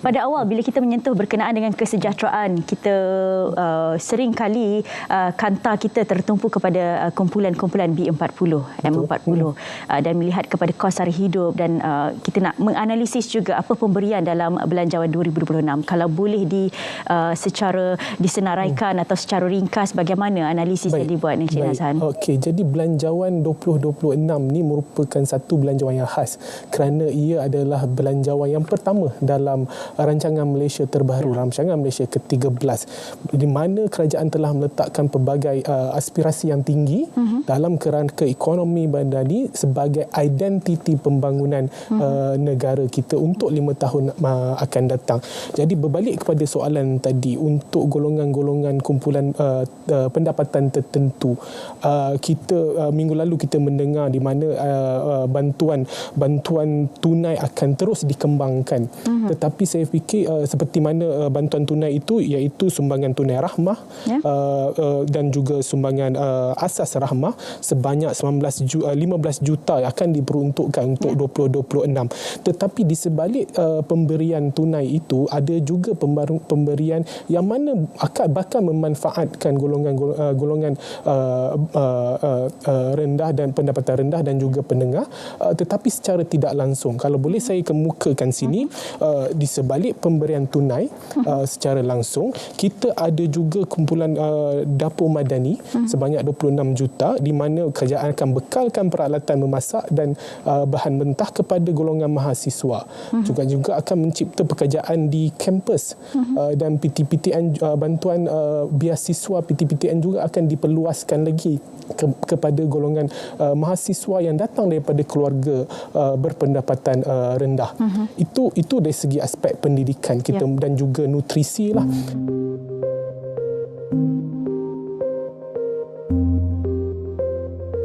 Pada awal bila kita menyentuh berkenaan dengan kesejahteraan, kita uh, sering kali uh, kanta kita tertumpu kepada uh, kumpulan-kumpulan B40, M40 uh, dan melihat kepada kos sara hidup dan uh, kita nak menganalisis juga apa pemberian dalam belanjawan 2026. Kalau boleh di uh, secara disenaraikan hmm. atau secara ringkas bagaimana analisis Baik. yang dibuat Encik. Nazhan? Okey, jadi belanjawan 2026 ni merupakan satu belanjawan yang khas kerana ia adalah belanjawan yang pertama dalam rancangan Malaysia terbaru rancangan Malaysia ke-13 di mana kerajaan telah meletakkan pelbagai uh, aspirasi yang tinggi uh-huh. dalam kerangka ekonomi bandari sebagai identiti pembangunan uh-huh. uh, negara kita untuk lima tahun uh, akan datang. Jadi berbalik kepada soalan tadi untuk golongan-golongan kumpulan uh, uh, pendapatan tertentu uh, kita uh, minggu lalu kita mendengar di mana uh, uh, bantuan bantuan tunai akan terus dikembangkan. Uh-huh. Tetapi saya fikir uh, seperti mana uh, bantuan tunai itu iaitu sumbangan tunai rahmah yeah. uh, uh, dan juga sumbangan uh, asas rahmah. Sebanyak 19 ju- uh, 15 juta akan diperuntukkan untuk yeah. 2026 tetapi di sebalik uh, pemberian tunai itu ada juga pemberian yang mana akan bakal memanfaatkan golongan uh, golongan uh, uh, uh, uh, rendah dan pendapatan rendah dan juga pendengar uh, tetapi secara tidak langsung. Kalau boleh saya kemukakan sini uh, di sebalik pemberian tunai uh, secara langsung kita ada juga kumpulan uh, dapur madani uh-huh. sebanyak 26 juta di mana kerajaan akan bekalkan peralatan memasak dan uh, bahan mentah kepada golongan mahasiswa uh-huh. juga juga akan mencipta pekerjaan di kampus uh-huh. uh, dan PTPTN uh, bantuan uh, biasiswa PTPTN juga akan diperluaskan lagi ke, kepada golongan uh, mahasiswa yang datang daripada keluarga uh, berpendapatan uh, rendah uh-huh. itu itu dari segi aspek pendidikan kita yeah. dan juga nutrisi lah. Hmm.